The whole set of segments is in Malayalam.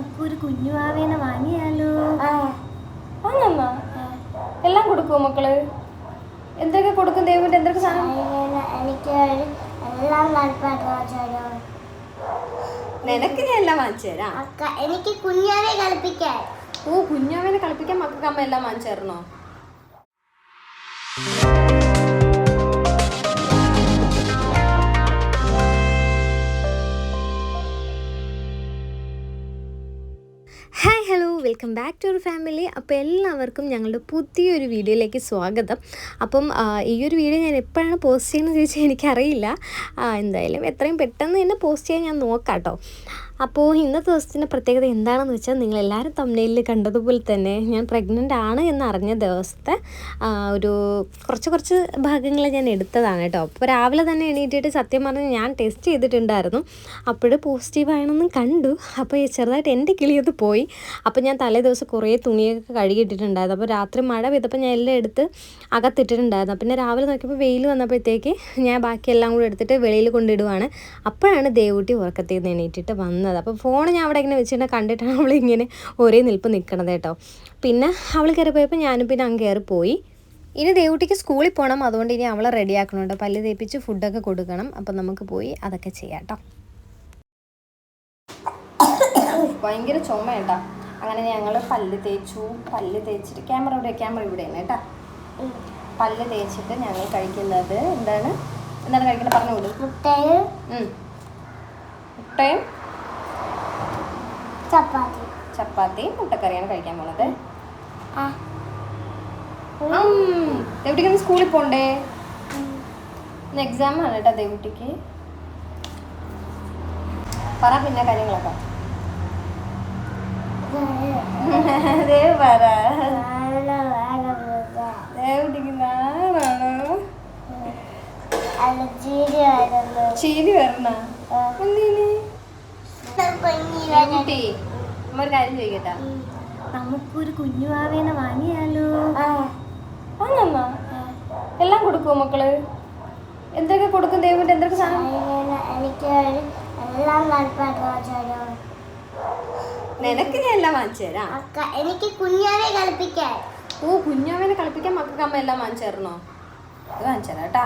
നമുക്കൊരു കുഞ്ഞു ആവേനെ വാങ്ങിയാലോ? വാങ്ങാ എല്ലാം കൊടുക്കുമോ മക്കൾ? എന്തൊക്കെ കൊടുക്കും ദൈവം? എന്തൊക്കെ സാധനം? എനിക്ക് നിനക്ക് ഞാൻ എല്ലാം വാങ്ങിച്ചു തരാം. എനിക്ക് കുഞ്ഞാവെ കളിപ്പിക്കാൻ. ഓ കുഞ്ഞാവേനെ കളിപ്പിക്കാൻ മക്കൾക്ക് അമ്മ എല്ലാം വാങ്ങിച്ചു തരണോ? Welcome back to our family. അപ്പോൾ എല്ലാവർക്കും ഞങ്ങളുടെ പുതിയൊരു വീഡിയോയിലേക്ക് സ്വാഗതം. അപ്പം ഈ ഒരു വീഡിയോ ഞാൻ എപ്പോഴാണ് പോസ്റ്റ് ചെയ്യുന്നത് ചോദിച്ചാൽ എനിക്കറിയില്ല. എന്തായാലും എത്രയും പെട്ടെന്ന് തന്നെ പോസ്റ്റ് ചെയ്യാൻ ഞാൻ നോക്കാം കേട്ടോ. അപ്പോൾ ഇന്നത്തെ ദിവസത്തിന്റെ പ്രത്യേകത എന്താണെന്ന് വെച്ചാൽ നിങ്ങളെല്ലാവരും തമ്മിലിൽ കണ്ടതുപോലെ തന്നെ ഞാൻ പ്രഗ്നന്റ് ആണ് എന്ന് അറിഞ്ഞ ദിവസത്തെ ഒരു കുറച്ച് കുറച്ച് ഭാഗങ്ങൾ ഞാൻ എടുത്തതാണ് കേട്ടോ. അപ്പോൾ രാവിലെ തന്നെ എണീറ്റിട്ട് സത്യം പറഞ്ഞ് ഞാൻ ടെസ്റ്റ് ചെയ്തിട്ടുണ്ടായിരുന്നു. അപ്പോൾ പോസിറ്റീവ് ആണെന്നും കണ്ടു. അപ്പോൾ ചെറുതായിട്ട് എന്റെ കിളിയത് പോയി. അപ്പോൾ ഞാൻ തലേ ദിവസം കുറേ തുണിയൊക്കെ കഴുകിയിട്ടിട്ടുണ്ടായിരുന്നു. അപ്പോൾ രാത്രി മഴ പെയ്തപ്പോൾ ഞാൻ എല്ലാം എടുത്ത് അകത്തിട്ടിട്ടുണ്ടായിരുന്നു. പിന്നെ രാവിലെ നോക്കിയപ്പോൾ വെയിൽ വന്നപ്പോഴത്തേക്ക് ഞാൻ ബാക്കിയെല്ലാം കൂടെ എടുത്തിട്ട് വെളിയിൽ കൊണ്ടിടുവാണ്. അപ്പോഴാണ് ദേവൂട്ടി ഉറക്കത്തിൽ നിന്ന് എണീറ്റിട്ട് വന്നത്. അപ്പോൾ ഫോൺ ഞാൻ അവിടെ ഇങ്ങനെ വെച്ചിട്ട് കണ്ടിട്ടാണ് അവളിങ്ങനെ ഒരേ നിൽപ്പ് നിൽക്കണത് കേട്ടോ. പിന്നെ അവൾ കയറി പോയപ്പോൾ ഞാനും പിന്നെ അങ്ങ് കയറി പോയി ഇനി ദേവുട്ടിക്ക് സ്കൂളിൽ പോകണം അതുകൊണ്ട് ഇനി അവളെ റെഡിയാക്കണുണ്ട് പല്ല് തേപ്പിച്ച് ഫുഡൊക്കെ കൊടുക്കണം. അപ്പം നമുക്ക് പോയി അതൊക്കെ ചെയ്യാം കേട്ടോ. ഭയങ്കര ചുമ അങ്ങനെ ഞങ്ങൾ പല്ല് തേച്ചു. പല്ല് തേച്ചിട്ട് ക്യാമറ ഇവിടെ ക്യാമറ ഇവിടെയാണ് കേട്ടാ. പല്ല് തേച്ചിട്ട് ഞങ്ങൾ കഴിക്കുന്നത് എന്താണ്? എന്താണ് കഴിക്കുന്നത്? പറഞ്ഞു വിടും മുട്ടയും മുട്ടയും ചപ്പാത്തി. ചപ്പാത്തിയും മുട്ടക്കറിയാണ് കഴിക്കാൻ പോണത്. ആ. സ്കൂളിൽ പോണ്ടേ? എക്സാം ആണ് കേട്ടോ ദേവുട്ടിക്ക്. പറ പിന്നെ കാര്യങ്ങളൊക്കെ. ദേവ് പറ. ദേവുട്ടിക്ക് നാളാണോ? ചീരി വരണ? ദേവുട്ടി അമ്മ ഒരു കാര്യം ചോദിക്കട്ടാ? നമുക്കൊരു കുഞ്ഞുവാവേനെ വാങ്ങിയാലോ? വാങ്ങാ എല്ലാം കൊടുക്കുമോ മക്കൾ? എന്തൊക്കെ കൊടുക്കും ദേവിന്റെ എന്തൊക്കെ സാധനം? എനിക്ക് എല്ലാം നിനക്ക് ഞാൻ എല്ലാം വാങ്ങിച്ചു തരാം. അക്ക എനിക്ക് കുഞ്ഞാവെ കളിപ്പിക്കാൻ. ഓ കുഞ്ഞാവനെ കളിപ്പിക്കാൻ മക്കൾക്ക് അമ്മ എല്ലാം വാങ്ങിച്ചു തരണോ? അത് വാങ്ങിച്ചു തരാം കേട്ടാ.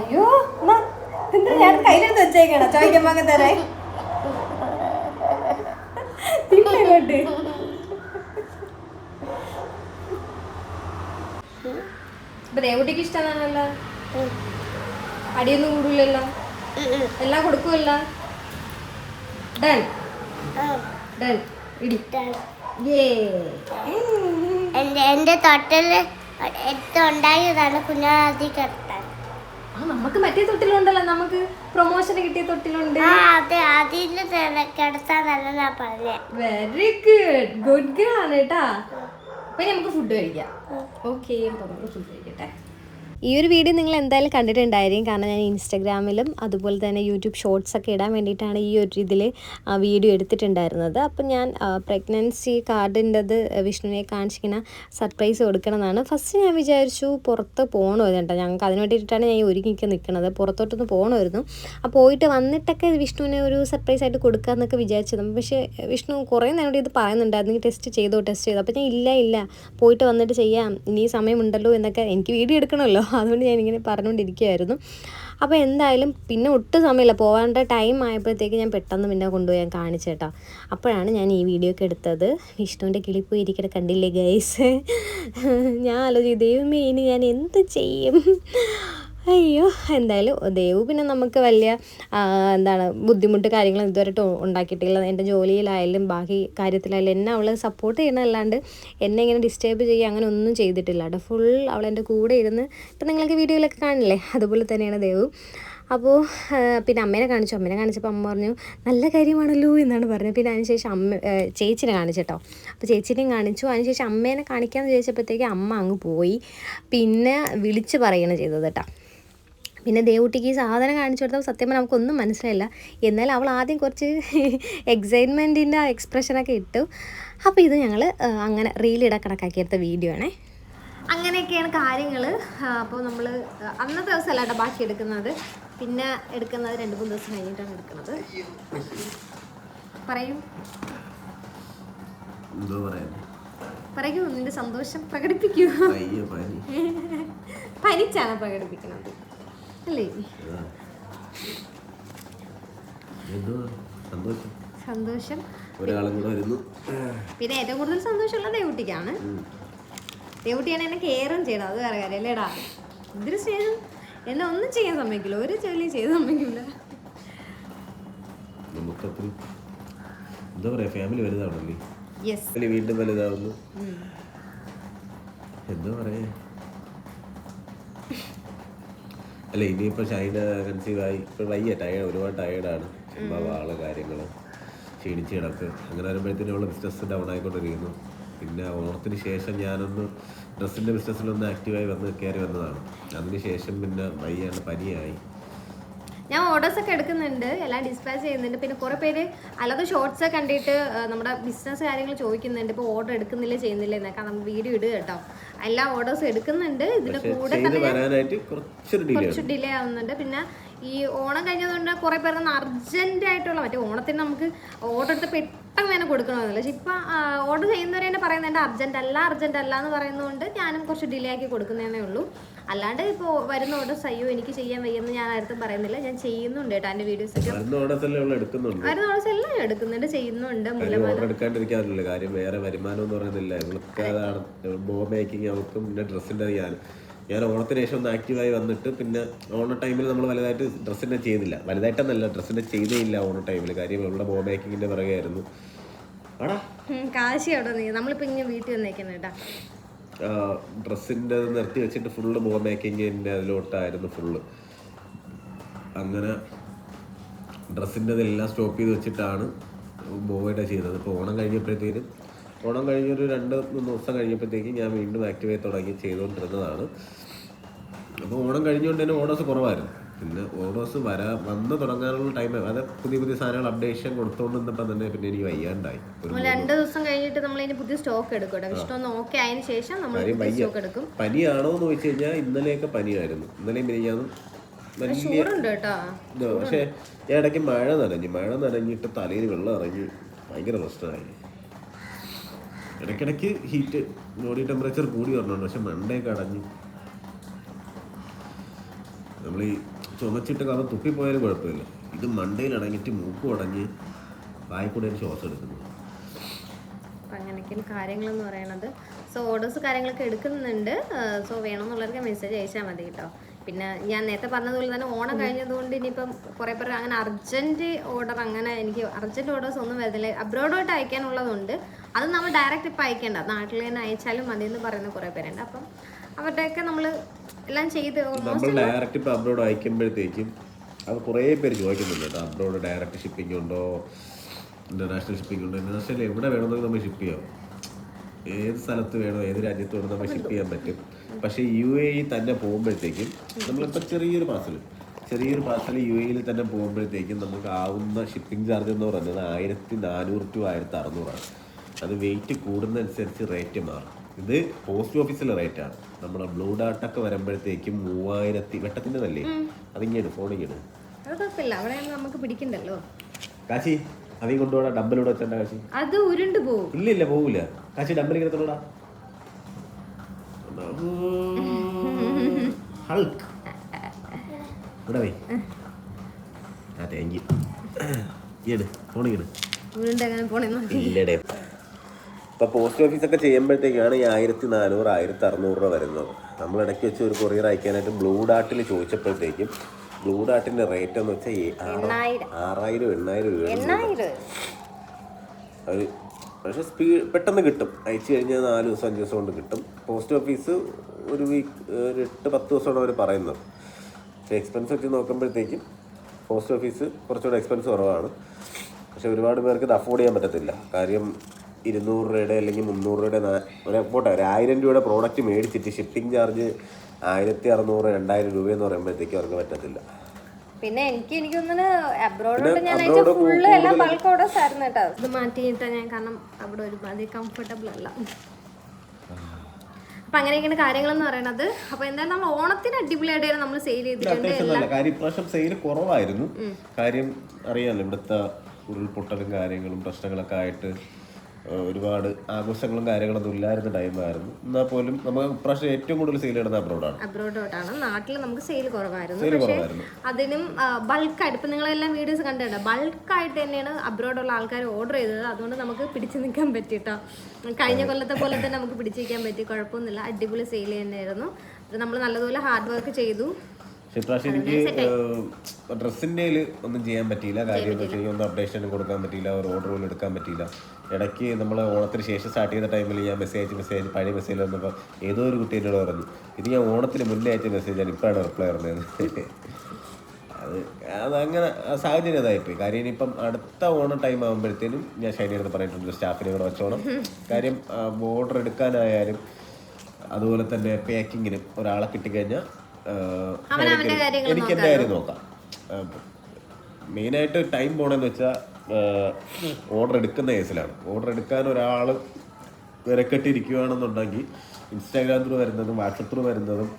അയ്യോ എന്നാ, എന്താ ഞാൻ കയ്യിലെടുത്ത് വെച്ചേക്കണ? വാങ്ങി തരേ ഇങ്ങോട്ട് ഇപ്പൊ ദേവുട്ടിക്ക് ഇഷ്ടമാണല്ലോ അടിയൊന്നും കൂടില്ലല്ലോ എല്ലാം കൊടുക്കുമല്ലോ ഡൺ. ഡൺ. ഇടി. എന്റെ തൊട്ടിൽ എടുത്തുണ്ടായതാണ് കുഞ്ഞാതി കിടത്താൻ ആ നമുക്ക് മറ്റേ തൊട്ടിലുണ്ടല്ലോ നമുക്ക് പ്രൊമോഷൻ കിട്ടിയ തൊട്ടിലുണ്ട്. വെരി ഗുഡ് ഗുഡ് ഗേൾ ആണ് കേട്ടാ. അപ്പൊ നമുക്ക് ഫുഡ് കഴിക്കാം. ഓക്കെ ഫുഡ് കഴിക്കട്ടെ. ഈ ഒരു വീഡിയോ നിങ്ങൾ എന്തായാലും കണ്ടിട്ടുണ്ടായിരിക്കും. കാരണം ഞാൻ ഇൻസ്റ്റാഗ്രാമിലും അതുപോലെ തന്നെ യൂട്യൂബ് ഷോർട്സ് ഒക്കെ ഇടാൻ വേണ്ടിയിട്ടാണ് ഈ ഒരു ഇതിൽ വീഡിയോ എടുത്തിട്ടുണ്ടായിരുന്നത്. അപ്പം ഞാൻ പ്രഗ്നൻസി കാർഡിന്റെത് വിഷ്ണുവിനെ കാണിച്ചിങ്ങനെ സർപ്രൈസ് കൊടുക്കണമെന്നാണ്. ഫസ്റ്റ് ഞാൻ വിചാരിച്ചു പുറത്ത് പോകണമായിരുന്നു ഞങ്ങൾക്ക് അതിന് വേണ്ടിയിട്ടാണ് ഞാൻ ഒരുങ്ങി നിൽക്കുന്നത് പുറത്തോട്ടൊന്ന് പോകണമായിരുന്നു അപ്പോൾ പോയിട്ട് വന്നിട്ടൊക്കെ വിഷ്ണുവിനെ ഒരു സർപ്രൈസ് ആയിട്ട് കൊടുക്കാമെന്നൊക്കെ വിചാരിച്ചത് പക്ഷേ വിഷ്ണു കുറേ നേരം ഇത് പറയുന്നുണ്ടായിരുന്നു. ടെസ്റ്റ് ചെയ്തോ ടെസ്റ്റ് ചെയ്തോ? അപ്പോൾ ഞാൻ ഇല്ല ഇല്ല. പോയിട്ട് വന്നിട്ട് ചെയ്യാം. ഇനി സമയമുണ്ടല്ലോ എന്നൊക്കെ എനിക്ക് വീഡിയോ എടുക്കണമല്ലോ. അതുകൊണ്ട് ഞാൻ ഇങ്ങനെ പറഞ്ഞുകൊണ്ടിരിക്കുകയായിരുന്നു അപ്പോൾ എന്തായാലും പിന്നെ ഒട്ടും സമയമില്ല. പോകേണ്ട ടൈം ആയപ്പോഴത്തേക്ക് ഞാൻ പെട്ടെന്ന് പിന്നെ കൊണ്ടുപോയി ഞാൻ കാണിച്ചേട്ടാ അപ്പോഴാണ് ഞാൻ ഈ വീഡിയോ ഒക്കെ എടുത്തത്. വിഷ്ണുവിന്റെ പോയി ഇരിക്കണ കണ്ടില്ലേ ഗൈസ് ഞാൻ ആലോചിച്ചു ദൈവമേ ഇനി ഞാൻ എന്ത് ചെയ്യും? അയ്യോ എന്തായാലും ദേവു പിന്നെ നമുക്ക് വലിയ എന്താണ് ബുദ്ധിമുട്ട് കാര്യങ്ങൾ ഇതുവരെയായിട്ട് ഉണ്ടാക്കിയിട്ടില്ല. എന്റെ ജോലിയിലായാലും ബാക്കി കാര്യത്തിലായാലും എന്നെ അവൾ സപ്പോർട്ട് ചെയ്യണമല്ലാണ്ട് എന്നെ ഇങ്ങനെ ഡിസ്റ്റേബ് ചെയ്യുക അങ്ങനെ ഒന്നും ചെയ്തിട്ടില്ല ഫുൾ അവൾ എന്റെ കൂടെ ഇരുന്ന് ഇപ്പം നിങ്ങൾക്ക് വീഡിയോയിലൊക്കെ കാണില്ലേ? അതുപോലെ തന്നെയാണ് ദേവു. അപ്പോൾ പിന്നെ അമ്മേനെ കാണിച്ചു. അമ്മേനെ കാണിച്ചപ്പോൾ അമ്മ പറഞ്ഞു നല്ല കാര്യമാണല്ലോ എന്നാണ് പറഞ്ഞത്. പിന്നെ അതിനുശേഷം അമ്മ ചേച്ചിനെ കാണിച്ചിട്ടോ അപ്പോൾ ചേച്ചിനെയും കാണിച്ചു. അതിനുശേഷം അമ്മേനെ കാണിക്കാമെന്ന് ചോദിച്ചപ്പോഴത്തേക്ക് അമ്മ അങ്ങ് പോയി. പിന്നെ വിളിച്ച് പറയുകയാണ് ചെയ്തത് കേട്ടോ പിന്നെ ദേവുട്ടിക്ക് ഈ സാധനം കാണിച്ചു കൊടുത്തപ്പോൾ സത്യം പറഞ്ഞാൽ നമുക്കൊന്നും മനസ്സിലായില്ല. എന്നാൽ അവൾ ആദ്യം കുറച്ച് എക്സൈറ്റ്മെന്റിന്റെ ആ എക്സ്പ്രഷനൊക്കെ ഇട്ടു. അപ്പോൾ ഇത് ഞങ്ങൾ അങ്ങനെ റീലിടാൻ കണക്കാക്കിയെടുത്ത വീഡിയോ ആണേ. അങ്ങനെയൊക്കെയാണ് കാര്യങ്ങൾ അപ്പോൾ നമ്മൾ അന്നത്തെ ദിവസമല്ല കേട്ടോ ബാക്കി എടുക്കുന്നത്. പിന്നെ എടുക്കുന്നത് രണ്ട് മൂന്ന് ദിവസം കഴിഞ്ഞിട്ടാണ് എടുക്കുന്നത്. പറയൂ. പറയൂ നിന്റെ സന്തോഷം പ്രകടിപ്പിക്കൂ. പനിച്ചാണ് പ്രകടിപ്പിക്കുന്നത്. അല്ലേ. സന്തോഷം. പിന്നെ ഏറ്റവും കൂടുതൽ സന്തോഷമുള്ള ദേവുട്ടിക്കാണ്. ദേവുട്ടിയാണ് എന്നെ കെയറും ചെയ്യണം അത് വേറെ കാര്യം അല്ലേടാ എന്തൊരു സ്നേഹം. എന്നെ ഒന്നും ചെയ്യാൻ സമ്മതിക്കില്ല. ഒരു ജോലി ചെയ്ത് സമ്മതിക്കില്ല. എന്താ പറയാ ഫാമിലി ഫാമിലി വീണ്ടും വലുതാവുന്നു. എന്താ പറയാ? അല്ല ഇനിയിപ്പോ ഷൈന കൺസീവ് ആയി. ഇപ്പൊ വയ്യ ടയേർഡ് ഒരുപാട് ടയേർഡാണ് ചുമ്മാ വാൾ കാര്യങ്ങൾ ക്ഷീണിച്ച് കിടക്ക് അങ്ങനെ വരുമ്പോഴത്തേനും ഉള്ള ബിസിനസ് ഡൗൺ ആയിക്കൊണ്ടിരിക്കുന്നു. പിന്നെ ഓണത്തിന് ശേഷം ഞാനൊന്ന് ഡ്രസ്സിന്റെ ബിസിനസ്സിലൊന്ന് ആക്റ്റീവായി വന്ന് കയറി വന്നതാണ്. അതിന് ശേഷം പിന്നെ വയ്യാണ്ട് പനിയായി. ഞാൻ ഓർഡേഴ്സ് ഒക്കെ എടുക്കുന്നുണ്ട്. എല്ലാം ഡിസ്പാച്ച് ചെയ്യുന്നുണ്ട്. പിന്നെ കുറേ പേര് അല്ലാതെ ഷോർട്സ് കണ്ടിട്ട് നമ്മുടെ ബിസിനസ് കാര്യങ്ങൾ ചോദിക്കുന്നുണ്ട്. ഇപ്പോൾ ഓർഡർ എടുക്കുന്നില്ല ചെയ്യുന്നില്ല എന്നൊക്കെ നമ്മൾ വീഡിയോ ഇടുക കേട്ടോ. എല്ലാ ഓർഡേഴ്സും എടുക്കുന്നുണ്ട്. ഇതിന്റെ കൂടെ തന്നെ കുറച്ച് ഡിലേ ആവുന്നുണ്ട്. പിന്നെ ഈ ഓണം കഴിഞ്ഞതുകൊണ്ട് കുറേ പേർക്ക് അർജന്റ് ആയിട്ടുള്ള മറ്റേ ഓണത്തിന് നമുക്ക് ഓർഡർ എടുത്ത് പെട്ടെന്ന് തന്നെ കൊടുക്കണമെന്നില്ല പക്ഷെ ഇപ്പം ഓർഡർ ചെയ്യുന്നവരെ തന്നെ പറയുന്നുണ്ട് അർജന്റ് അല്ല അർജന്റ് അല്ല എന്ന് പറയുന്നതുകൊണ്ട് ഞാനും കുറച്ച് ഡിലേ ആക്കി കൊടുക്കുന്നതേ ഉള്ളൂ. അല്ലാണ്ട് ഇപ്പോൾ വരുന്ന ഓർഡേഴ്സ് അയ്യോ എനിക്ക് ചെയ്യാൻ വയ്യെന്ന് ഞാൻ ആർക്കും പറയുന്നില്ല. ഞാൻ ചെയ്യുന്നുണ്ട് കേട്ടോ എന്റെ വീഡിയോസ് ഒക്കെ വരുന്ന ഓർഡേഴ്സ് എല്ലാം ഞാൻ എടുക്കുന്നുണ്ട് ചെയ്യുന്നുണ്ട്. എടുക്കാണ്ടിരിക്കാറില്ല കാര്യം വേറെ വരുമാനം എന്ന് പറയുന്നില്ല. ഇവൾക്ക് അതാണ് ബോ മേക്കിംഗ് അവൾക്കും പിന്നെ ഡ്രസ്സിന്റെ ഞാൻ ഞാൻ ഓണത്തിന് ശേഷം ഒന്ന് ആക്റ്റീവായി വന്നിട്ട് പിന്നെ ഓണ ടൈമിൽ നമ്മൾ വലുതായിട്ട് ഡ്രസ്സിന്റെ ചെയ്തില്ല വലുതായിട്ടൊന്നല്ല ഡ്രസ്സിന്റെ ചെയ്തേ ഇല്ല ഓണ ടൈമിൽ കാര്യം നമ്മുടെ ബോ മേക്കിങ്ങിന്റെ പിറകെയായിരുന്നു. ആടാ. കാശി അവിടെ നീ? നമ്മളിപ്പോൾ ഇങ്ങനെ വീട്ടിൽ വന്നേക്കുന്നത് കേട്ടോ. ഡ്രസ്സിന്റെ നിർത്തി വെച്ചിട്ട് ഫുള്ള് മോ മേക്കിങ്ങിന്റെ അതിലോട്ടായിരുന്നു ഫുള്ള് അങ്ങനെ ഡ്രസ്സിന്റെ എല്ലാം സ്റ്റോപ്പ് ചെയ്ത് വെച്ചിട്ടാണ് ബോയുടെ ചെയ്തത്. ഇപ്പോൾ ഓണം കഴിഞ്ഞപ്പോഴത്തേക്കും ഓണം കഴിഞ്ഞൊരു രണ്ട് മൂന്ന് ദിവസം കഴിഞ്ഞപ്പോഴത്തേക്കും ഞാൻ വീണ്ടും ആക്ടിവേറ്റ് തുടങ്ങി ചെയ്തുകൊണ്ടിരുന്നതാണ് അപ്പോൾ ഓണം കഴിഞ്ഞുകൊണ്ട് തന്നെ ഓർഡേഴ്സ് കുറവായിരുന്നു. പിന്നെ ഓണോസ് വരാ വന്ന് തുടങ്ങാനുള്ള ടൈം അത് പുതിയ പുതിയ സാധനങ്ങൾ അപ്ഡേഷൻ കൊടുത്തോണ്ടിരുന്നപ്പോൾ തന്നെ പിന്നെ എനിക്ക് വയ്യാണ്ടായി. രണ്ട് ദിവസം കഴിഞ്ഞിട്ട് നമ്മൾ ഇതിന് പുതിയ സ്റ്റോക്ക് എടുക്കും ഇഷ്ടം വിഷ്ണു ഓക്കെ ആയതിനു ശേഷം നമ്മൾ സ്റ്റോക്ക് എടുക്കും. പനിയാണോ എന്ന് ചോദിച്ചു കഴിഞ്ഞാൽ ഇന്നലെയൊക്കെ പനിയായിരുന്നു. ഇന്നലെയും മിനിഞ്ഞാന്നും വലിയ ചൂടുണ്ട് കേട്ടോ. ഇത് പക്ഷേ ഞാൻ ഇടയ്ക്ക് മഴ നനഞ്ഞു. മഴ നനഞ്ഞിട്ട് തലയിൽ വെള്ളം ഇറങ്ങി ഭയങ്കര പ്രശ്നമായി. ഇടയ്ക്കിടയ്ക്ക് ഹീറ്റ് ബോഡി ടെമ്പറേച്ചർ കൂടി വരണുണ്ട്. പക്ഷെ മണ്ടയൊക്കെ അടഞ്ഞു നമ്മൾ ഈ ചുമച്ചിട്ട് കഥ തുപ്പിപ്പോയാലും കുഴപ്പമില്ല. ഇത് മണ്ടയിൽ അടങ്ങിയിട്ട് മൂക്കും അടഞ്ഞ് വായിക്കൂടെയാണ് ശ്വാസം എടുക്കുന്നു. അങ്ങനെയൊക്കെയാണ് കാര്യങ്ങളെന്ന് പറയണത്. സോ ഓർഡേഴ്സ് കാര്യങ്ങളൊക്കെ എടുക്കുന്നുണ്ട്. സോ വേണമെന്നുള്ളവർക്ക് മെസ്സേജ് അയച്ചാൽ മതി കേട്ടോ. പിന്നെ ഞാൻ നേരത്തെ പറഞ്ഞതുപോലെ തന്നെ ഓണം കഴിഞ്ഞതുകൊണ്ട് ഇനിയിപ്പം കുറേ പേർ അങ്ങനെ അർജന്റ് ഓർഡർ അങ്ങനെ എനിക്ക് അർജന്റ് ഓർഡേഴ്സ് ഒന്നും വരുന്നില്ല. അബ്രോഡോട്ട് അയക്കാനുള്ളതുണ്ട്. അത് നമ്മൾ ഡയറക്റ്റ് ഇപ്പം അയക്കേണ്ട. നാട്ടിൽ തന്നെ അയച്ചാലും മതി എന്ന് പറയുന്ന കുറേ പേരുണ്ട്. അപ്പം അവരുടെയൊക്കെ നമ്മൾ എല്ലാം ചെയ്ത് നമ്മൾ ഡയറക്റ്റ് ഇപ്പോൾ അബ്രോഡ് അയക്കുമ്പോഴത്തേക്കും അത് കുറേ പേര് ചോദിക്കുന്നുണ്ട് കേട്ടോ. അബ്രോഡ് ഡയറക്റ്റ് ഷിപ്പിംഗ് ഉണ്ടോ? ഇന്റർനാഷണൽ ഷിപ്പിംഗ് ഉണ്ടോ? ഇന്റർനാഷണൽ എവിടെ വേണമെങ്കിലും നമ്മൾ ഷിപ്പ് ചെയ്യാം. ഏത് സ്ഥലത്ത് വേണോ ഏത് രാജ്യത്ത് വേണോ നമുക്ക് ഷിപ്പ് ചെയ്യാൻ പറ്റും. പക്ഷേ യു എ ഇ തന്നെ പോകുമ്പോഴത്തേക്കും നമ്മളിപ്പോൾ ചെറിയൊരു പാസൽ ചെറിയൊരു പാസൽ യു എയിൽ തന്നെ പോകുമ്പോഴത്തേക്കും നമുക്ക് ആവുന്ന ഷിപ്പിംഗ് ചാർജ് എന്ന് പറയുന്നത് ആയിരത്തി നാനൂറ് ടു ആയിരത്തി അറുന്നൂറാണ്. അത് വെയിറ്റ് കൂടുന്നതനുസരിച്ച് റേറ്റ് മാറും. ഇത് പോസ്റ്റ് ഓഫീസിലെ റേറ്റാണ് നമ്മുടെ ബ്ലൂ ഡാട്ടൊക്കെ വരുമ്പോഴത്തേക്കും മൂവായിരത്തി വെട്ടത്തിന്റെതല്ലേ? അതിങ്ങോട്ട് ഫോണിങ്ങോട്ട് കുഴപ്പമില്ല. അവിടെ നമുക്ക് പിടിക്കണ്ടല്ലോ. കാശി അതീ കൊണ്ടുപോടാ ഡബിലൂടെ വെച്ചണ്ട കാശി. അത് ഉരുണ്ട് പോവും. ഇല്ല ഇല്ല പോവില്ല കാശി ഡമ്പൽ ഇങ്ങനെ തൊടാ ഹൾക്ക് ഇവിടെ വേ. ആ താങ്ക് യു ഈട് ഫോണിങ്ങട് ഉരുണ്ട് അങ്ങനെ പോണെന്ന് ഇല്ലടേ. ഇപ്പൊ പോസ്റ്റ് ഓഫീസൊക്കെ ചെയ്യുമ്പോഴത്തേക്കാണ് ഈ ആയിരത്തി നാനൂറ് ആയിരത്തി അറുന്നൂറ് രൂപ വരുന്നത്. നമ്മൾ ഇടയ്ക്ക് വെച്ച് ഒരു കൊറിയർ അയക്കാനായിട്ട് ബ്ലൂ ഡാട്ടിൽ ചോദിച്ചപ്പോഴത്തേക്കും ബ്ലൂ ഡാട്ടിന്റെ റേറ്റ് എന്ന് വെച്ചാൽ ആറായിരം എണ്ണായിരം രൂപ അത് പക്ഷേ സ്പീഡ് പെട്ടെന്ന് കിട്ടും. അയച്ചു കഴിഞ്ഞാൽ നാല് ദിവസം അഞ്ച് ദിവസം കൊണ്ട് കിട്ടും. പോസ്റ്റ് ഓഫീസ് ഒരു വീക്ക് ഒരു എട്ട് പത്ത് ദിവസമാണ് അവർ പറയുന്നത്. പക്ഷേ എക്സ്പെൻസ് വെച്ച് നോക്കുമ്പോഴത്തേക്കും പോസ്റ്റ് ഓഫീസ് കുറച്ചുകൂടെ എക്സ്പെൻസ് കുറവാണ്. പക്ഷെ ഒരുപാട് പേർക്ക് ഇത് അഫോർഡ് ചെയ്യാൻ പറ്റത്തില്ല. കാര്യം ഇരുന്നൂറ് രൂപയുടെ അല്ലെങ്കിൽ മുന്നൂറ് രൂപയുടെ ഒരു പോട്ടെ ഒരു ആയിരം രൂപയുടെ പ്രോഡക്റ്റ് മേടിച്ചിട്ട് ഷിപ്പിംഗ് ചാർജ് ആയിരത്തി അറുന്നൂറ് രണ്ടായിരം രൂപയെന്ന് പറയുമ്പോഴത്തേക്കും അവർക്ക് പറ്റത്തില്ല. പിന്നെ എനിക്ക് എനിക്ക് തോന്നുന്നു അബ്രോഡോട്ട് ഞാൻ abroad അയച്ച ഫുള്ള് എല്ലാം ബൾക്ക് ഓർഡേഴ്സ് ആയിരുന്നു കേട്ടോ. ഇത് മാറ്റിയിട്ട് ഞാൻ കാരണം അവിടെ ഒരു അത് കംഫർട്ടബിൾ അല്ല. അപ്പൊ അങ്ങനെയൊക്കെയാണ് കാര്യങ്ങളെന്ന് പറയണത്. അപ്പൊ എന്തായാലും നമ്മൾ ഓണത്തിന് അടിപൊളിയായിട്ട് നമ്മൾ സെയിൽ ചെയ്തിട്ടുണ്ട് കാര്യം ഇപ്രാവശ്യം സെയിൽ കുറവായിരുന്നു. കാര്യം അറിയാലോ ഇവിടുത്തെ ഉരുൾപൊട്ടലും കാര്യങ്ങളും പ്രശ്നങ്ങളൊക്കെ ആയിട്ട് ഒരുപാട് ആഘോഷങ്ങളും കാര്യങ്ങളൊന്നും ഇല്ലായിരുന്ന ടൈമായിരുന്നു എന്നാൽ പോലും നമുക്ക് ഇപ്രാവശ്യം ഏറ്റവും കൂടുതൽ സെയിൽ ചെയ്യുന്നത് അബ്രോഡാണ് അബ്രോഡോട്ടാണ് നാട്ടിൽ നമുക്ക് സെയിൽ കുറവായിരുന്നു. പക്ഷേ അതിനും ബൾക്കായിട്ട് ഇപ്പം നിങ്ങളെല്ലാം വീഡിയോസ് കണ്ടിട്ടുണ്ട്. ബൾക്കായിട്ട് തന്നെയാണ് അബ്രോഡുള്ള ആൾക്കാർ ഓർഡർ ചെയ്തത്. അതുകൊണ്ട് നമുക്ക് പിടിച്ചു നിൽക്കാൻ പറ്റിട്ടോ കഴിഞ്ഞ കൊല്ലത്തെ പോലെ തന്നെ നമുക്ക് പിടിച്ചു നിൽക്കാൻ പറ്റി. കുഴപ്പമൊന്നുമില്ല. അടിപൊളി സെയിൽ തന്നെയായിരുന്നു. നമ്മൾ നല്ലതുപോലെ ഹാർഡ് വർക്ക് ചെയ്തു. പക്ഷെ ഇപ്രാവശ്യം എനിക്ക് ഡ്രസ്സിന്റെ ഒന്നും ചെയ്യാൻ പറ്റിയില്ല കാര്യം എന്താ വെച്ചാൽ ഒന്നും അപ്ഡേഷൻ കൊടുക്കാൻ പറ്റിയില്ല ഒരു ഓർഡർ പോലും എടുക്കാൻ പറ്റിയില്ല. ഇടയ്ക്ക് നമ്മൾ ഓണത്തിന് ശേഷം സ്റ്റാർട്ട് ചെയ്ത ടൈമിൽ ഞാൻ മെസ്സേജ് മെസ്സേജ് പഴയ മെസ്സേജ് വന്നപ്പോൾ ഏതോ ഒരു കുട്ടി എന്നോട് പറഞ്ഞു ഇത് ഞാൻ ഓണത്തിന് മുന്നേ അയച്ച മെസ്സേജാണ് ഇപ്പോഴാണ് റിപ്ലൈ പറഞ്ഞത് അത് അതങ്ങനെ ആ സാഹചര്യം അതായിപ്പോയി കാര്യം ഇനിയിപ്പം അടുത്ത ഓണം ടൈം ആകുമ്പോഴത്തേനും ഞാൻ ഷൈനി എടുത്ത് പറഞ്ഞിട്ടുണ്ട് സ്റ്റാഫിനെ കൂടെ വെച്ചോണം. കാര്യം ഓർഡർ എടുക്കാനായാലും അതുപോലെ തന്നെ പാക്കിങ്ങിനും ഒരാളെ കിട്ടിക്കഴിഞ്ഞാൽ എനിക്ക് എന്റെ കാര്യം നോക്കാം. മെയിനായിട്ട് ടൈം പോണെന്ന് വെച്ചാൽ ഓർഡർ എടുക്കുന്ന കേസിലാണ്. ഓർഡർ എടുക്കാൻ ഒരാൾ വിരക്കെട്ടിരിക്കുകയാണെന്നുണ്ടെങ്കിൽ ഇൻസ്റ്റാഗ്രാം ത്രൂ വരുന്നതും വാട്സപ്പ് ത്രൂ വരുന്നതും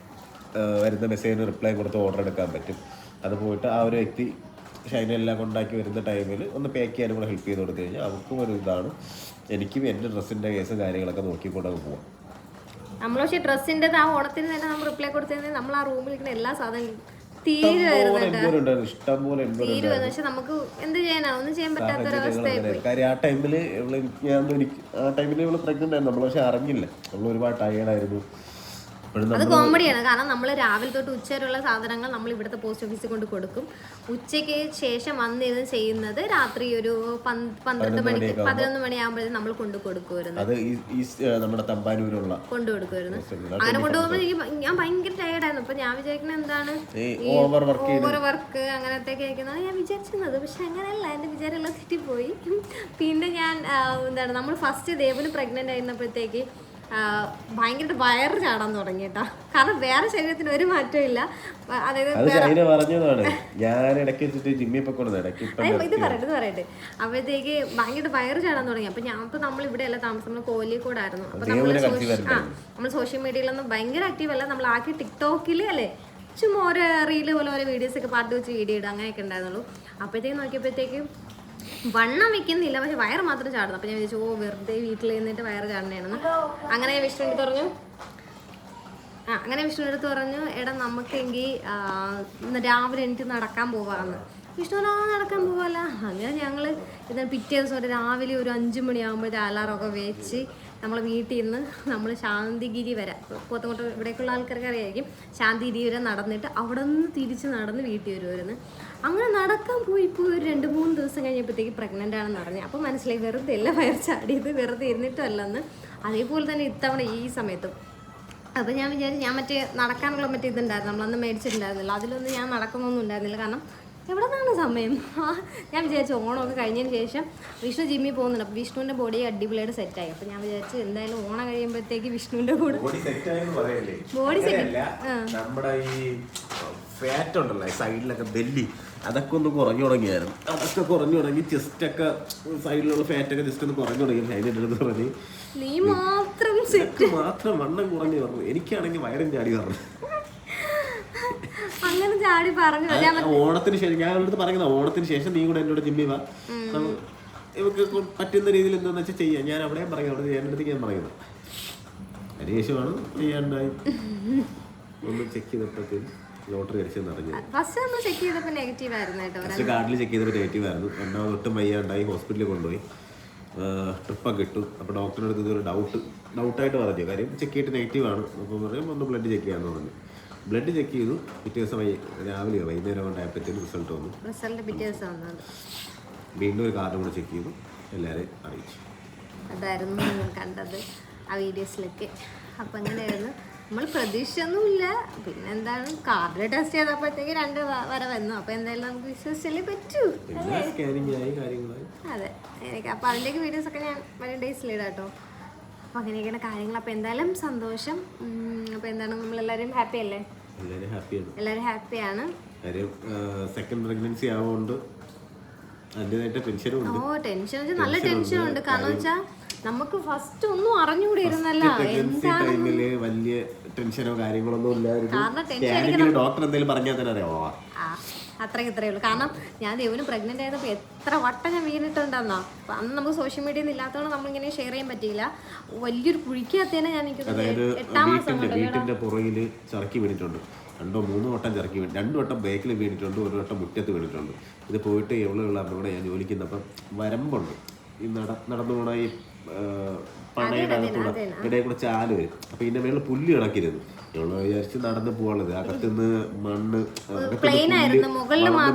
വരുന്ന മെസ്സേജിന് റിപ്ലൈ കൊടുത്ത് ഓർഡർ എടുക്കാൻ പറ്റും. അത് പോയിട്ട് ആ ഒരു വ്യക്തി ഷൈനെല്ലാം കൊണ്ടാക്കി വരുന്ന ടൈമിൽ ഒന്ന് പാക്ക് ചെയ്യാനും കൂടെ ഹെൽപ്പ് ചെയ്ത് കൊടുത്തു കഴിഞ്ഞാൽ അവർക്കും ഒരു ഇതാണ്. എനിക്കും എന്റെ ഡ്രസ്സിന്റെ കേസും കാര്യങ്ങളൊക്കെ നോക്കിക്കൊണ്ടൊക്കെ പോവാം. നമ്മൾ പക്ഷേ ഡ്രസ്സിന്റെ ആ ഓണത്തിന് തന്നെ നമ്മൾ റിപ്ലൈ കൊടുത്തിരുന്നത് നമ്മൾ ആ റൂമിൽ ഇരിക്കുന്ന എല്ലാ സാധനങ്ങളും തീരുമായിരുന്നു പക്ഷെ നമുക്ക് എന്ത് ചെയ്യാനാ? ഒന്നും ചെയ്യാൻ പറ്റാത്ത പറ്റാത്തൊരവസ്ഥയായി പോയി. കാര്യം ആ ടൈമിൽ ഇവൾ ഞാൻ എനിക്ക് ആ ടൈമിൽ ഇവൾ പ്രഗ്നന്റ് ആയിരുന്നു. നമ്മൾ പക്ഷെ അറിഞ്ഞില്ല. നമ്മൾ ഒരുപാട് ടയേർഡായിരുന്നു അത് കോമഡിയാണ്. കാരണം നമ്മൾ രാവിലെ തൊട്ട് ഉച്ച വരെയുള്ള സാധനങ്ങൾ നമ്മൾ ഇവിടുത്തെ പോസ്റ്റ് ഓഫീസിൽ കൊണ്ട് കൊടുക്കും. ഉച്ചയ്ക്ക് ശേഷം വന്നിരുന്ന് ചെയ്യുന്നത് രാത്രി ഒരു പന്ത് പന്ത്രണ്ട് മണിക്ക് പതിനൊന്ന് മണിയാകുമ്പോഴത്തേക്കും നമ്മൾ കൊണ്ട് കൊടുക്കുമായിരുന്നു നമ്മുടെ തമ്പാനൂരുള്ള കൊണ്ടു കൊടുക്കുമായിരുന്നു. അങ്ങനെ കൊണ്ടുപോകുമ്പോൾ എനിക്ക് ഞാൻ ഭയങ്കര ടയർഡായിരുന്നു അപ്പൊ ഞാൻ വിചാരിക്കുന്നത് എന്താണ്? ഓവർ വർക്ക് അങ്ങനത്തെ ആയിരിക്കുന്നതാണ് ഞാൻ വിചാരിച്ചിരുന്നത്. പക്ഷെ അങ്ങനെയല്ല. എന്റെ വിചാരമെല്ലാം തെറ്റിപ്പോയി. പിന്നെ ഞാൻ എന്താണ് നമ്മൾ ഫസ്റ്റ് ദേവന് പ്രഗ്നന്റ് ആയിരുന്നപ്പോഴത്തേക്ക് ഭയങ്കര വയറ് ചാടാൻ തുടങ്ങി കേട്ടോ. കാരണം വേറെ ശരീരത്തിന് ഒരു മാറ്റവും ഇല്ല. അതായത് പറഞ്ഞതാണ് ഞാൻ ഇടയ്ക്ക് ജിമ്മിൽ ഇടയ്ക്ക് ഇത് പറയട്ടെ ഇത് പറയട്ടെ. അപ്പോഴത്തേക്ക് ഭയങ്കര വയറ് ചാടാൻ തുടങ്ങി. അപ്പൊ ഞാൻ ഇപ്പൊ നമ്മൾ ഇവിടെ അല്ല താമസം നമ്മൾ കോലിക്കോടായിരുന്നു അപ്പൊ നമ്മൾ ആ നമ്മൾ സോഷ്യൽ മീഡിയയിലൊന്നും ഭയങ്കര ആക്റ്റീവ് അല്ല. നമ്മൾ ആക്കി ടിക്ടോക്കിൽ അല്ലേ? ചുമ്മാ ഓരോ റീൽ പോലെ ഓരോ വീഡിയോസ് ഒക്കെ പാട്ട് വെച്ച് വീഡിയോ ഇടുക അങ്ങനെയൊക്കെ ഉണ്ടായിരുന്നുള്ളൂ. അപ്പോഴത്തേക്ക് നോക്കിയപ്പോഴത്തേക്ക് വണ്ണം വെക്കുന്നില്ല പക്ഷെ വയറ് മാത്രം ചാടുന്നു. അപ്പൊ ഞാൻ വിചാരിച്ചു ഓ വെറുതെ വീട്ടിൽ നിന്നിട്ട് വയറ് ചാടണേണെന്ന് അങ്ങനെ വിഷ്ണു എടുത്ത് പറഞ്ഞു ആ അങ്ങനെ വിഷ്ണു എടുത്ത് പറഞ്ഞു എടാ നമുക്കെങ്കിൽ ഇന്ന് രാവിലെ എനിക്ക് നടക്കാൻ പോവാന്ന്. വിഷ്ണു ആ നടക്കാൻ പോവാല്ല അങ്ങനെ ഞങ്ങൾ ഇത് പിറ്റേ ദിവസം ഒരു രാവിലെ ഒരു അഞ്ച് മണിയാകുമ്പോഴത്തെ അലാറമൊക്കെ വെച്ച് നമ്മൾ വീട്ടിൽ നിന്ന് നമ്മൾ ശാന്തിഗിരി വരെ പോത്തങ്ങോട്ട് ഇവിടേക്കുള്ള ആൾക്കാർക്ക് അറിയായിരിക്കും ശാന്തിഗിരി വരെ നടന്നിട്ട് അവിടെ നിന്ന് തിരിച്ച് നടന്ന് വീട്ടിൽ വരുമായിരുന്നു അങ്ങനെ നടക്കാൻ പോയി ഇപ്പോൾ ഒരു രണ്ട് മൂന്ന് ദിവസം കഴിഞ്ഞപ്പോഴത്തേക്ക് പ്രഗ്നന്റ് ആണെന്ന് അറിഞ്ഞു. അപ്പോൾ മനസ്സിലായി വെറുതെ എല്ലാം വയർ ചാടിയത്? വെറുതെ ഇരുന്നിട്ടല്ലെന്ന്. അതേപോലെ തന്നെ ഇത്തവണ ഈ സമയത്തും. അപ്പോൾ ഞാൻ വിചാരിച്ചു ഞാൻ മറ്റേ നടക്കാനുള്ള മറ്റേ ഇതുണ്ടായിരുന്നു. നമ്മളന്ന് മേടിച്ചിട്ടുണ്ടായിരുന്നില്ല. അതിലൊന്നും ഞാൻ നടക്കുന്നൊന്നും ഉണ്ടായിരുന്നില്ല. കാരണം എവിടെ നിന്നാണ് സമയം ഞാൻ വിചാരിച്ചു ഓണമൊക്കെ കഴിഞ്ഞതിന് ശേഷം വിഷ്ണു ജിമ്മിൽ പോകുന്നുണ്ട്. അപ്പോൾ വിഷ്ണുവിന്റെ ബോഡി അടിപൊളിയായിട്ട് സെറ്റായി അപ്പോൾ ഞാൻ വിചാരിച്ചു എന്തായാലും ഓണം കഴിയുമ്പോഴത്തേക്ക് വിഷ്ണുവിന്റെ കൂടെ ബോഡി സെറ്റ് നമ്മുടെ ഈ ഫാറ്റ് ഉണ്ടല്ലോ സൈഡിലൊക്കെ ബെല്ലി അതൊക്കെ ഒന്ന് കുറഞ്ഞു തുടങ്ങിയായിരുന്നു. അതൊക്കെ കുറഞ്ഞു തുടങ്ങി ചെസ്റ്റ് ഒക്കെ സൈഡിലുള്ള ഫാറ്റ് ഒക്കെ ജസ്റ്റ് ഒന്ന് കുറഞ്ഞു തുടങ്ങി അടുത്ത് പറഞ്ഞ് നീ മാത്രം സെറ്റ് മാത്രം വണ്ണം കുറഞ്ഞു പറഞ്ഞു എനിക്കാണെങ്കിൽ വയറും ചാടി പറഞ്ഞു അങ്ങനെ ചാടി പറഞ്ഞു. ഓണത്തിന് ശേഷം ഞാൻ അടുത്ത് പറയുന്നത് ഓണത്തിന് ശേഷം നീ കൂടെ എന്നോട് ജിമ്മി വാ. ഇവക്ക് പറ്റുന്ന രീതിയിൽ എന്താന്ന് വെച്ചാൽ ചെയ്യാം. ഞാൻ അവിടെ പറയും അവിടെ ചെയ്യാൻ അടുത്ത് ഞാൻ പറയുന്നത് അതിനുശേഷമാണ് ചെയ്യാണ്ടായി ഒന്ന് ചെക്ക് ചെയ്തപ്പോഴത്തേക്കും ലോട്ടറി അടിച്ചെന്ന് അറിഞ്ഞു ഫസ്റ്റ് നമ്മൾ ചെക്ക് ചെയ്തപ്പോൾ നെഗറ്റീവ് ആയിരുന്നു കേട്ടോ. ഫസ്റ്റ് കാർഡിൽ ചെക്ക് ചെയ്തപ്പോൾ നെഗറ്റീവ് ആയിരുന്നു. രണ്ടാമത് ഒട്ടും വയ്യാണ്ടായി ഹോസ്പിറ്റലിൽ കൊണ്ടുപോയി. ട്രിപ്പൊക്കെ ഇട്ടു. അപ്പോൾ ഡോക്ടറിന്റെ അടുത്ത് ഇതൊരു ഡൗട്ട് ഡൗട്ടായിട്ട് പറഞ്ഞു കാര്യം ചെക്ക് ചെയ്തിട്ട് നെഗറ്റീവ് ആണ്. അപ്പോൾ പറയും ഒന്ന് ബ്ലഡ് ചെക്ക് ചെയ്യാമെന്ന് പറഞ്ഞു. ബ്ലഡ് ചെക്ക് ചെയ്തു. പിറ്റേ ദിവസം രാവിലെയോ രാവിലെ വൈകുന്നേരം കൊണ്ടായപ്പോഴത്തേക്കും റിസൾട്ട് വന്നു. റിസൾട്ട് പിറ്റേ ദിവസം വന്നത് വീണ്ടും ഒരു കാർഡ് കൂടെ ചെക്ക് ചെയ്തു. എല്ലാവരെയും അറിയിച്ചു. അതായിരുന്നു കണ്ടത് ആ വീഡിയോസിലൊക്കെ അപ്പം അങ്ങനെയായിരുന്നു. നമ്മൾ പ്രതീക്ഷയൊന്നുമില്ല. പിന്നെ എന്താണ്? കാർഡ് ടെസ്റ്റ് ചെയ്തപ്പോഴത്തേക്ക് രണ്ട് വര വന്നു. അപ്പൊ എന്തായാലും നമുക്ക് വിശ്വസിച്ചല്ലേ പറ്റൂ. അതെ. എനിക്ക് അപ്പൊ അപ്പോൾ വീഡിയോസ് ഒക്കെ ഞാൻ വരും ഡേയ്സിൽ ഇടാട്ടോ. അപ്പൊ അങ്ങനെയൊക്കെയാണ് കാര്യങ്ങൾ. അപ്പൊ എന്തായാലും സന്തോഷം. അപ്പൊ എന്താണ്? നമ്മൾ എല്ലാരും ഹാപ്പി അല്ലേ എല്ലാരും ഹാപ്പിയാണ് സെക്കൻഡ് പ്രഗ്നൻസി ആവുകൊണ്ട് ഓ ടെൻഷൻ നല്ല ടെൻഷൻ ഉണ്ട്. കാരണം വെച്ചാൽ നമുക്ക് ഫസ്റ്റ് ഒന്നും അറിഞ്ഞുകൂടി ഇരുന്നല്ല. പ്രഗ്നൻസി ടൈമിൽ വലിയ ടെൻഷനോ കാര്യങ്ങളൊന്നും ഇല്ലായിരുന്നു. ഡോക്ടർ എന്തെങ്കിലും പറഞ്ഞാൽ തന്നെ അറിയാമോ അത്രയും ഇത്രയേ ഉള്ളൂ. കാരണം ഞാൻ ദേവിന് പ്രഗ്നന്റ് ആയപ്പോൾ എത്ര വട്ടം ഞാൻ വീണിട്ടുണ്ടെന്നോ? അപ്പൊ അന്ന് നമുക്ക് സോഷ്യൽ മീഡിയയിൽ ഇല്ലാത്തതുകൊണ്ട് നമ്മളിങ്ങനെ ഷെയർ ചെയ്യാൻ പറ്റിയില്ല. വലിയൊരു കുഴിക്കകത്തേനെ ഞാൻ എനിക്ക് എട്ടാം മാസം വീട്ടിന്റെ പുറകിൽ ചിറക്കി വീണിട്ടുണ്ട്. രണ്ടോ മൂന്നോ വട്ടം ചറക്കി വീണ്. രണ്ടു വട്ടം ബേക്കിൽ വീണിട്ടുണ്ട്. ഒരു വട്ടം മുറ്റത്ത് വീണിട്ടുണ്ട്. ഇത് പോയിട്ട് എവളുള്ള അവിടെ ഞാൻ ജോലിക്കുന്നപ്പം വരമ്പുണ്ട്. ഈ നട നടന്നു പോണ ഈ പണയുടെ ഇടയിൽ കൂടെ ചാൽ വരും അപ്പൊ ഇതിന്റെ മേളിൽ പുല്ല് കിടക്കരുത്. ഞങ്ങൾ വിചാരിച്ച് നടന്ന് പോകണത് അകത്തുനിന്ന് മണ്ണ്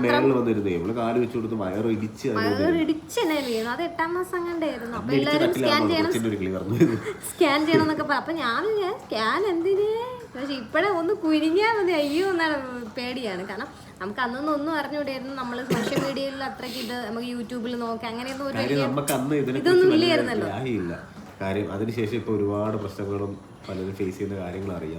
മേളിൽ വന്നിരുന്നേ. ഇവൾ കാൽ വെച്ചു കൊടുത്ത് വയറ് ഇടിച്ച് സ്കാൻ ചെയ്യണം. എന്നൊക്കെ അപ്പൊ ഞാൻ സ്കാൻ എന്തിനേ? പക്ഷെ ഇപ്പോഴേ ഒന്ന് കുനിഞ്ഞാൽ മതി. അയ്യോ എന്നാണ് പേടിയാണ്. കാരണം നമുക്ക് അന്നൊന്നും ഒന്നും അറിഞ്ഞുകൂടായിരുന്നു നമ്മൾ സോഷ്യൽ മീഡിയയിൽ അത്രയ്ക്ക് ഇത് നമുക്ക് യൂട്യൂബിൽ നോക്കി അങ്ങനെയൊന്നും ഒരു ഇതൊന്നും ഇല്ലായിരുന്നല്ലോ. കാര്യം അതിനുശേഷം ഇപ്പൊ ഒരുപാട് പ്രശ്നങ്ങളും പലരും ഫേസ് ചെയ്യുന്ന കാര്യങ്ങൾ അറിയാം.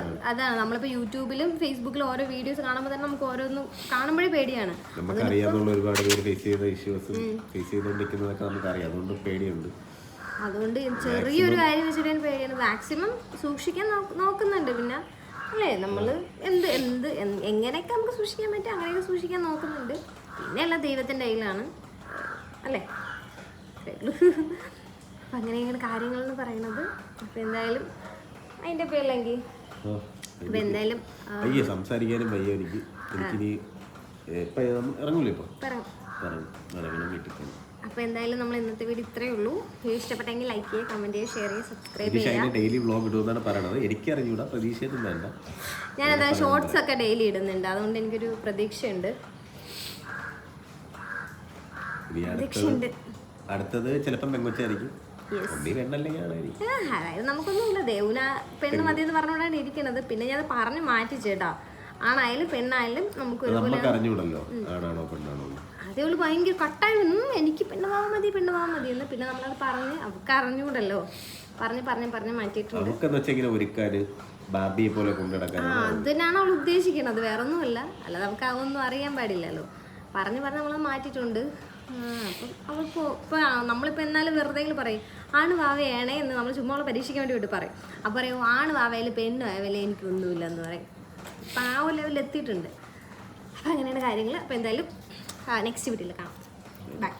ആണ്. അതാണ്. നമ്മളിപ്പോ യൂട്യൂബിലും ഫേസ്ബുക്കിലും ഓരോ വീഡിയോസ് കാണുമ്പോൾ തന്നെ നമുക്ക് ഓരോന്നും കാണുമ്പോഴേ പേടിയാണ്. നമുക്ക് അറിയാവുന്ന ഒരുപാട് പേര് ഫേസ് ചെയ്യുന്ന ഇഷ്യൂസ് ഫേസ് ചെയ്തുകൊണ്ടിരിക്കുന്നതൊക്കെ നമുക്ക് അറിയാം അതുകൊണ്ട് പേടിയുണ്ട്. അതുകൊണ്ട് ചെറിയൊരു കാര്യം വെച്ചിട്ട് പേടിയാണ്. മാക്സിമം സൂക്ഷിക്കാൻ നോക്കുന്നുണ്ട് പിന്നെ. അല്ലേ? നമ്മൾ എന്ത് എന്ത് എങ്ങനെയൊക്കെ നമുക്ക് സൂക്ഷിക്കാൻ പറ്റും അങ്ങനെയൊക്കെ സൂക്ഷിക്കാൻ നോക്കുന്നുണ്ട്. പിന്നെ എല്ലാം ദൈവത്തിന്റെ കയ്യിലാണ്. അല്ലേ. അപ്പം അങ്ങനെയൊക്കെയാണ് കാര്യങ്ങൾ എന്ന് പറയുന്നത്. അപ്പം എന്തായാലും അതിന്റെ പേരിലെങ്കിൽ അപ്പം എന്തായാലും അയ്യോ സംസാരിക്കാനും വയ്യ എനിക്ക്. എനിക്കിനി ഇറങ്ങൂലേ ഇപ്പൊ? ഇറങ്ങും ഇറങ്ങണം വീട്ടിൽ അപ്പോൾ എന്തായാലും നമ്മൾ ഇന്നത്തെ വീഡിയോ ഇത്രയേ ഉള്ളൂ. വീഡിയോ ഇഷ്ടപ്പെട്ടെങ്കിൽ ലൈക്ക് ചെയ്യുക കമന്റ് ചെയ്യുക ഷെയർ ചെയ്യുക സബ്സ്ക്രൈബ് ചെയ്യുക. ഡെയിലി വ്ളോഗ് ഇടുമെന്നാണ് പറയണത്. എനിക്ക് അറിഞ്ഞൂടാ പ്രതീക്ഷയൊന്നും വേണ്ട. ഞാൻ എന്തായാലും ഷോർട്സ് ഒക്കെ ഡെയിലി ഇടുന്നുണ്ട്. അതുകൊണ്ട് എനിക്കൊരു പ്രതീക്ഷയുണ്ട്. പ്രതീക്ഷയുണ്ട്. അടുത്തത് ചിലപ്പം പെങ്കൊച്ചായിരിക്കും. ആ, അതായത് നമുക്കൊന്നുമില്ല. ദേവുന പെണ്ണ് മതി എന്ന് പറഞ്ഞുകൊണ്ടാണ് ഇരിക്കുന്നത്. പിന്നെ ഞാൻ പറഞ്ഞു മാറ്റി ചേട്ടാ ആണായാലും പെണ്ണായാലും നമുക്ക് അറിഞ്ഞൂടല്ലോ ആണാണോ പെണ്ണാണോ അതേ ഉള്ളു ഭയങ്കര കട്ടായി ഉം, എനിക്ക് പെണ്ണ് പോകാൻ മതി പെണ്ണ് പോകാൻ മതി. എന്ന് പിന്നെ നമ്മളത് പറഞ്ഞ് അവർക്ക് അറിഞ്ഞുകൂടല്ലോ. പറഞ്ഞ് പറഞ്ഞ് പറഞ്ഞ് മാറ്റിയിട്ടുണ്ട്. ബാബിയെ പോലെ കൊണ്ടുനടക്കാൻ അതിനാണ് അവൾ ഉദ്ദേശിക്കുന്നത് വേറെ ഒന്നുമല്ല അല്ലാതെ നമുക്ക് അതൊന്നും അറിയാൻ പാടില്ലല്ലോ. പറഞ്ഞ് പറഞ്ഞ് നമ്മൾ മാറ്റിയിട്ടുണ്ട്. അപ്പൊ അപ്പം ഇപ്പോൾ ഇപ്പോൾ നമ്മളിപ്പോൾ എന്നാലും വെറുതെ പറയും ആണ് വാവയാണേ എന്ന് നമ്മൾ ചുമ്മാ അവളെ പരീക്ഷിക്കാൻ വേണ്ടി വിട്ട് പറയും. അപ്പോൾ പറയും ആണ് വാവയിൽ പെണ്ണു വാവയിൽ എനിക്കൊന്നുമില്ല എന്ന് പറയും. അപ്പം ആ ഒരു ലെവലിൽ എത്തിയിട്ടുണ്ട്. അപ്പം അങ്ങനെയാണ് കാര്യങ്ങൾ അപ്പോൾ എന്തായാലും നെക്സ്റ്റ് വീട്ടിൽ കാണാം. ബൈ